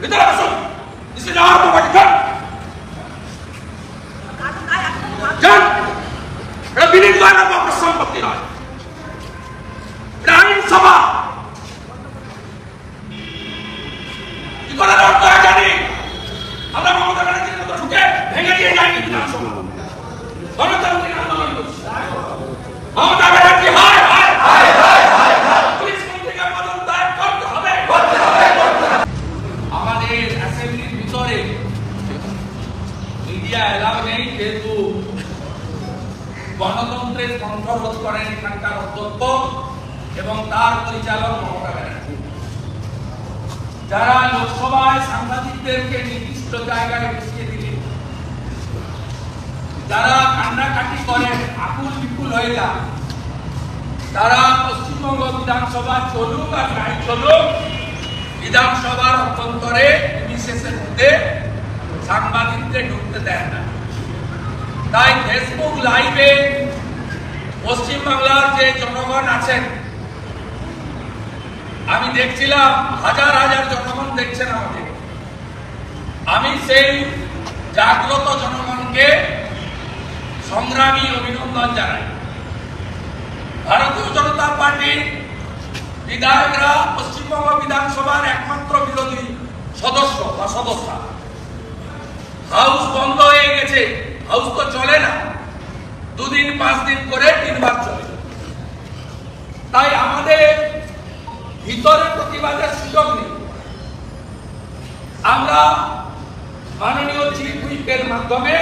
ভিতরে বসুন this is our property যান যান এটা নয় না আপনার সম্পত্তি নয় এটা আইন সভা কি আমরা মমতা ব্যানার্জির মতো ঢুকে ভেঙে দিয়ে যাইনি বিধানসভা গণতান্ত্রিক আন্দোলন করছি মমতা যারা লোকসভায় সাংবাদিকদেরকে নির্দিষ্ট জায়গায় বসিয়ে দিলেন, যারা কান্নাকাটি করেন, আকুল বিপুল হয়ে যান তারা পশ্চিমবঙ্গ বিধানসভা চলুক আর নাই চলুক, বিধানসভার অভ্যন্তরে বিশেষের মধ্যে সাংবাদিকদের ঢুকতে দেন না। তাই ফেসবুক লাইভে পশ্চিমবাংলার যে জনগণ আছেন আমি দেখছিলাম হাজার হাজার জনগণ দেখছেন আমাকে। আমি সেই জাগ্রত জনগণকে সংগ্রামী অভিনন্দন জানাই। ভারতীয় জনতা পার্টির বিধায়করা পশ্চিমবঙ্গ বিধানসভার একমাত্র বিরোধী সদস্য বা সদস্যা। হাউস বন্ধ হয়ে গেছে, হাউস তো চলে না। দুদিন, পাঁচ দিন করে তিনবার চলে। তাই আমাদের ভিতরে প্রতিবাদের সুযোগ নেই। আমরা মাননীয় চিফ হুইপের মাধ্যমে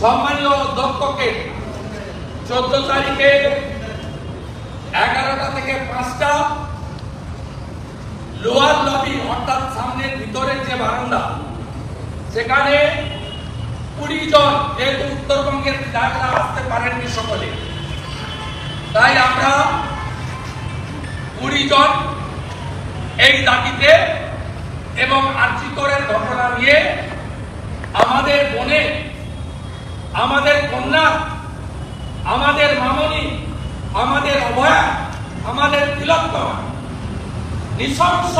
সম্মানীয় অধ্যক্ষকে চোদ্দ তারিখে এগারোটা থেকে পাঁচটা লোয়ার লবি অর্থাৎ সামনের ভিতরের যে বারান্দা, সেখানে কুড়ি জন, যেহেতু উত্তরবঙ্গের বিধায়করা আসতে পারেননি সকলে, তাই আমরা কুড়ি জন এই দাবিতে এবং আর্যিকরের ঘটনা নিয়ে আমাদের বোনের আমাদের কন্যা, আমাদের মামনি, আমাদের অভয়া, আমাদের তিলোত্তমা নৃশংস,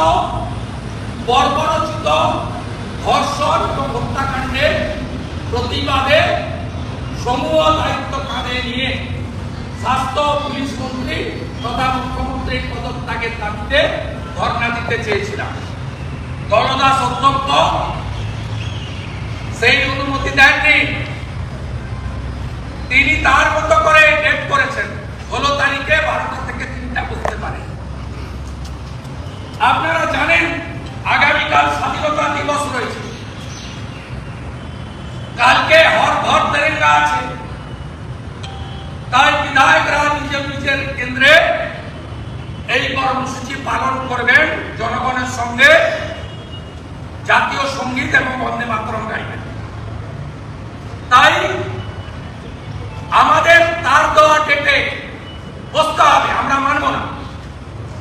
বর্বরচিত, ধর্ষণ এবং হত্যাকাণ্ডের প্রতিবাদে সমূহ দায়িত্ব কাঁধে নিয়ে স্বাস্থ্য, পুলিশ মন্ত্রী তথা মুখ্যমন্ত্রীর পদত্যাগের দাবিতে ধর্ণা দিতে চেয়েছিলাম। গণদাস অধ্যক্ষ সেই অনুমতি দেননি। তিনি তার মতো করে ডেট করেছেন। ষোলো তারিখে বারোটা থেকে তিনটা বুঝতে পারে আপনারা জানেন, আগামীকাল স্বাধীনতা দিবস রয়েছে। কালকে হর ঘর তেরেঙ্গা আছে। তাই বিধায়করা নিজের নিজের কেন্দ্রে এই কর্মসূচি পালন করবেন জনগণের সঙ্গে জাতীয় সংগীত এবং বন্দে মাতরম গাইবেন। তাই আমাদের তার দেওয়া ডেটে বসতে হবে আমরা মানব না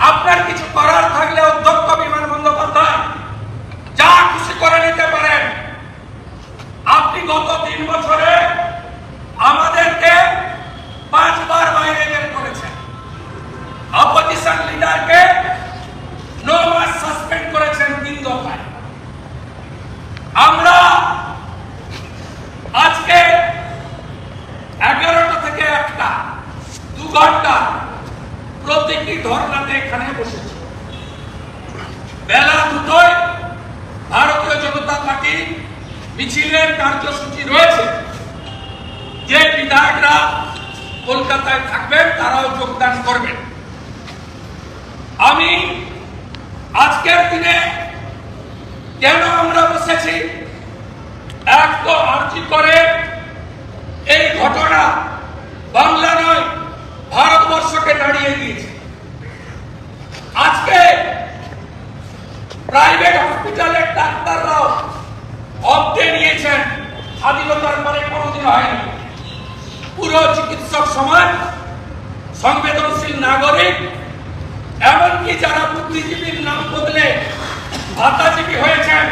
আপনার কিছু করার থাকলে অধ্যক্ষ বিমান বন্দ্যোপাধ্যায় যা খুশি করে নিতে পারেন আপনি গত তিন বছরে আমাদেরকে পাঁচবার বাইরে বের করেছেন অপোজিশন লিডারকে নো মাস সাসপেন্ড করেছেন তিন দফায় আমরা আজকে এগারোটা থেকে একটা দু ঘণ্টা প্রত্যেকটি ধর্নাতে এখানে বসেছি বেলা দুটোয় ভারতীয় জনতা পার্টি মিছিলের কার্যসূচি রয়েছে যে বিধায়করা কলকাতায় থাকবেন তারাও যোগদান করবেন। আমি আজকের দিনে কেন আমরা বসেছি? এক তো আর্জি করে এই ঘটনা বাংলা নয়, ভারতবর্ষকে দাঁড়িয়ে দিয়েছে। আজকে প্রাইভেট হসপিটালের ডাক্তাররাও অব্দে নিয়েছেন, স্বাধীনতার পরে কোনোদিন হয়নি। পুরো চিকিৎসক সমাজ সংবেদনশীল নাগরিক, এমনকি যারা বুদ্ধিজীবীর নাম বদলে ভাতাজীবী হয়েছেন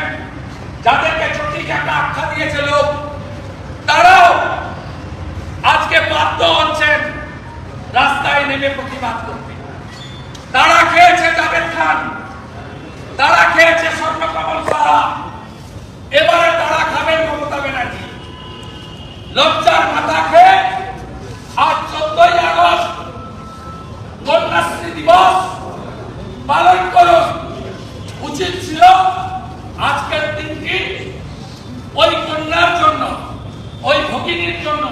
যাদেরকে ছুটি একটা আখ্যা দিয়েছে লোক, তারাও আজকে বাধ্য হচ্ছেন রাস্তায় নেমে প্রতিবাদ করতে। তারা খেয়েছে জাভেদ খান, তারা খেয়েছে স্বর্ণকমল সাহা, এবারে তারা খাবেন মমতা ব্যানার্জি। লজ্জার মাথা খেয়ে কন্যাশ্রী দিবস পালন করুন উচিত ছিল আজকের দিনটি ওই কন্যার জন্য, ওই ভগিনীর জন্য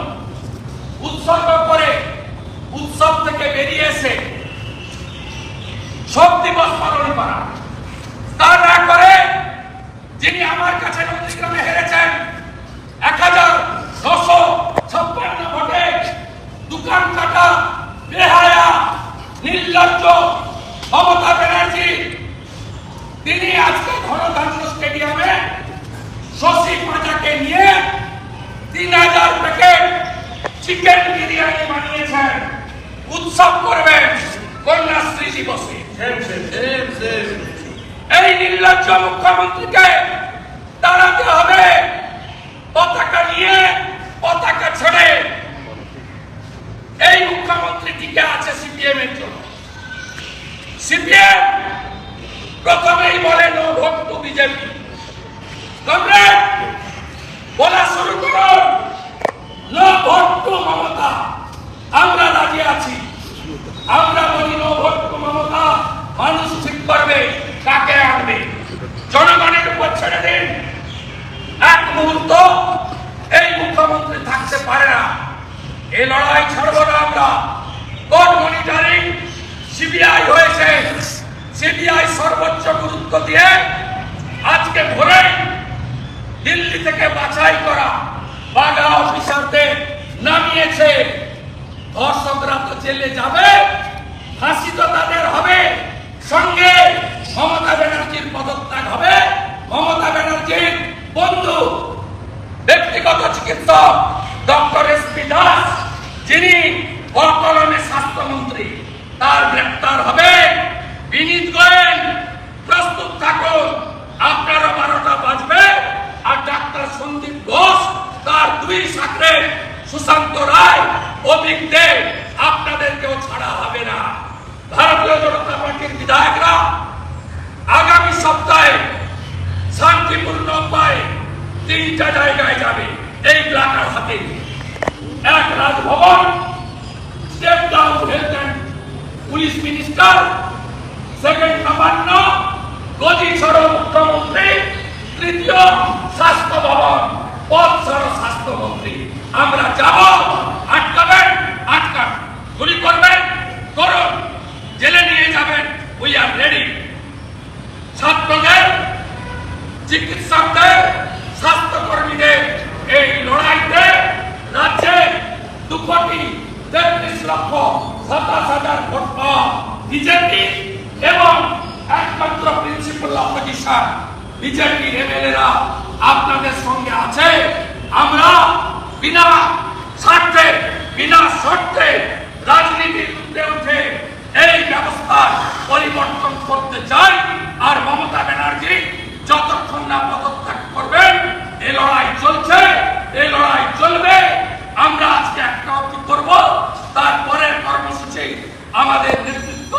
উৎসর্গ করে উৎসব থেকে বেরিয়ে এসে শোক দিবস পালন করা। তা না করে যিনি আমার কাছে নন্দীগ্রামে হেরেছেন এক হাজার নশো ছাপ্পান্ন ভোটে দোকান কাটা বেহায়া নির্লজ্জ মমতা ব্যানার্জি তিনি আজকে গণতন্ত্র স্টেডিয়ামে শশী পাঁচাকে নিয়ে তিন হাজার প্যাকেট চিকেন বিরিয়ানি বানিয়েছেন। উৎসব করবেন কন্যাশ্রী দিবসে। এই নির্লজ্জ মুখ্যমন্ত্রীকে দাঁড়াতে হবে পতাকা নিয়ে পতাকা ছেড়ে এই মুখ্যমন্ত্রী টিকে আছে সিপিএম এর জন্য সিপিএম প্রথমেই বলে no vote to BJP comrade বলা শুরু করুন নো ভোট টু মমতা আমরা রাজি আছি আমরা বলি নো ভোট টু মমতা মানুষ ঠিক করবে কাকে আনবে জনগণের উপর ছেড়ে দিন এক মুহূর্ত এই মুখ্যমন্ত্রী থাকতে পারে না এই লড়াই ছাড়বো না আমরা কোর্ট মনিটরিং সিবিআই হয়েছে সিবিআই সর্বোচ্চ গুরুত্ব দিয়ে আজকে দিল্লি থেকে বাছাই করা অফিসারদের নামিয়েছে। ধর্ষকরা তো জেলে যাবে, ফাঁসি তো তাদের হবে, সঙ্গে মমতা ব্যানার্জির পদত্যাগ হবে। মমতা ব্যানার্জির বন্ধু, ব্যক্তিগত চিকিৎসক ডক্টর এস পি দাস, যিনি অকলমে স্বাস্থ্যমন্ত্রী, তার গ্রেপ্তার হবে। দুই সুশান্ত রায়, অভিক দে, আপনাদেরকেও ছাড়া হবে না। ভারতীয় জনতা পার্টির বিধায়করা আগামী সপ্তাহে শান্তিপূর্ণ উপায়ে তিনটা জায়গায় যাবে, এই প্ল্যাকার হাতে। এক Rajbhavan step down health police minister, second Nabanna গদি সর মুখ্যমন্ত্রী, তৃতীয় স্বাস্থ্য ভবন। পথ সর স্বাস্থ্যমন্ত্রী। আমরা যাব, আটকাবেন, আটকান। গুলি করবেন, করুন। জেলে নিয়ে যাবেন উই আর রেডি ছাত্রদের, চিকিৎসকদের, স্বাস্থ্যকর্মীদের, এই লড়াইতে রাজ্যে দু কোটি তেত্রিশ লক্ষ সাতাশ হাজার ভোট পাওয়া বিজেপি এবং একমাত্র প্রিন্সিপাল অপোজিশন বিজেপি এমএলএরা আপনাদের সঙ্গে আছে। আমরা বিনা স্বার্থে, বিনা শর্তে রাজনীতির উঠে উঠে এই ব্যবস্থার পরিবর্তন করতে চাই। আর মমতা ব্যানার্জি যতক্ষণ না পদত্যাগ করবেন এই লড়াই চলছে এই লড়াই চলবে। আমরা আজকে একটা অবধি করব তারপরের কর্মসূচি আমাদের নেতৃত্ব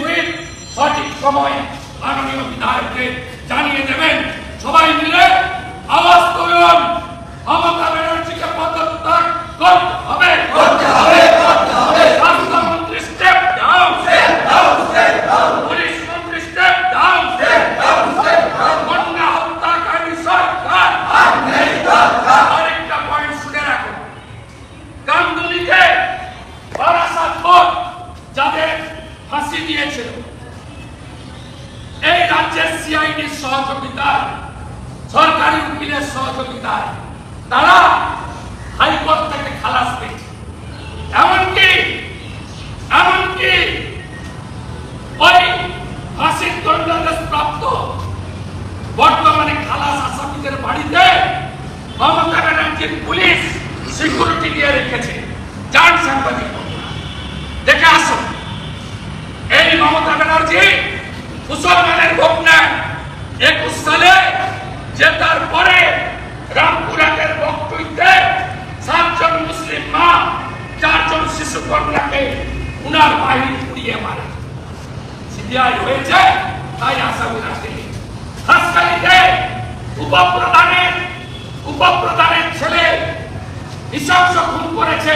হুইপ সঠিক সময়ে মাননীয় বিধায়ককে জানিয়ে দেবেন। সবাই মিলে আওয়াজ তুলুন। মমতা ব্যানার্জিকে পদত্যাগ করতে হবে করতে হবে স্বাস্থ্যমন্ত্রী step down step down step down police মন্ত্রী step down step down step down কন্যা হত্যাকারী সরকার আর নেই দরকার আরেকটা পয়েন্ট শুনে রাখুন গাঙ্গুলিকে বারাসাত কোর্ট যাদের ফাঁসি দিয়েছিল এই রাজ্যের সিআইডির সহযোগিতায় সরকারি উকিলের সহযোগিতায় তারা হাইকোর্ট থেকে খালাস পেয়েছে এমনকি এমনকি ওই ফাঁসির দণ্ডাদেশ প্রাপ্ত বর্তমানে খালাস আসামিদের বাড়িতে মমতা ব্যানার্জির পুলিশ সিকিউরিটি দিয়ে রেখেছে। যান সাংবাদিক দেখে আসুন। এই মমতা ব্যানার্জি মুসলমানের নেন একুশ সালে জেতার পরে রামপুরহাটের বক্তব্যে সাতজন মুসলিম মা, চারজন শিশু কন্যাকে সিবিআই হয়েছে, তাই আসামি আছে হাসকালিতে উপপ্রধানের উপপ্রধানের ছেলে নৃশংস খুন করেছে,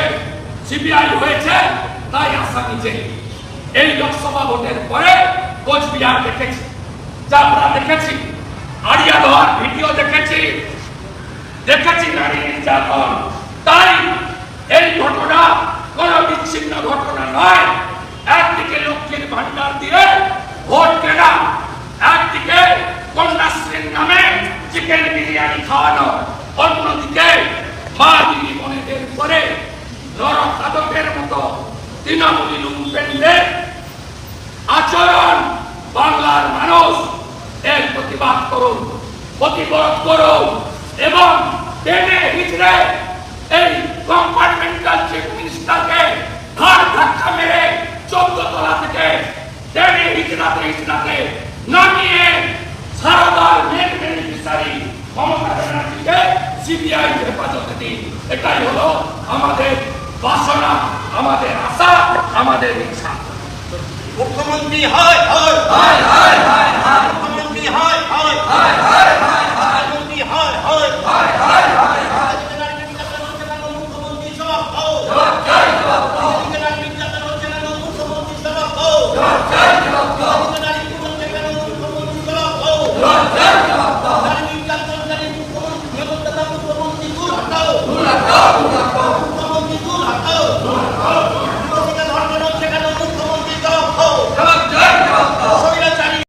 সিবিআই হয়েছে, তাই আসামি যে এই লোকসভা ভোটের পরে কোচবিহার দেখেছি। চাপড়া দেখেছি আড়িয়া ধর ভিডিও দেখেছি। দেখেছি নারী নির্যাতন। তাই এই ঘটনা কোন বিচ্ছিন্ন ঘটনা নয়। একদিকে লক্ষ্মীর ভান্ডার দিয়ে ভোট কেনা, একদিকে কন্যাশ্রীর নামে চিকেন বিরিয়ানি খাওয়ানো, অন্যদিকে মা দিদি বোনেদের উপরে নরকাদকের মতো তৃণমূলী লুম্পেনদের আচরণ বাংলার মানুষ এর প্রতিবাদ করুন প্রতিবাদ করুন এবং টেনে হিচড়ে এই কম্পার্টমেন্টাল চিফ মিনিস্টারকে ঘাট ধাক্কা মেরে চোদ্দ তলা থেকে টেনে হিচড়াতে হিচড়াতে নামিয়ে সারদার মেন বেনিফিসারি মমতা ব্যানার্জিকে সিবিআই হেফাজতে দিন। এটাই হলো আমাদের বাসনা আমাদের আশা আমাদের ইচ্ছা। মুখ্যমন্ত্রী হয় হয় হয় হয় হয় হয় মুখ্যমন্ত্রী হয় হয় হয়। হয় হয় হয় হয়। হয় হয়। হয় হায় হায়।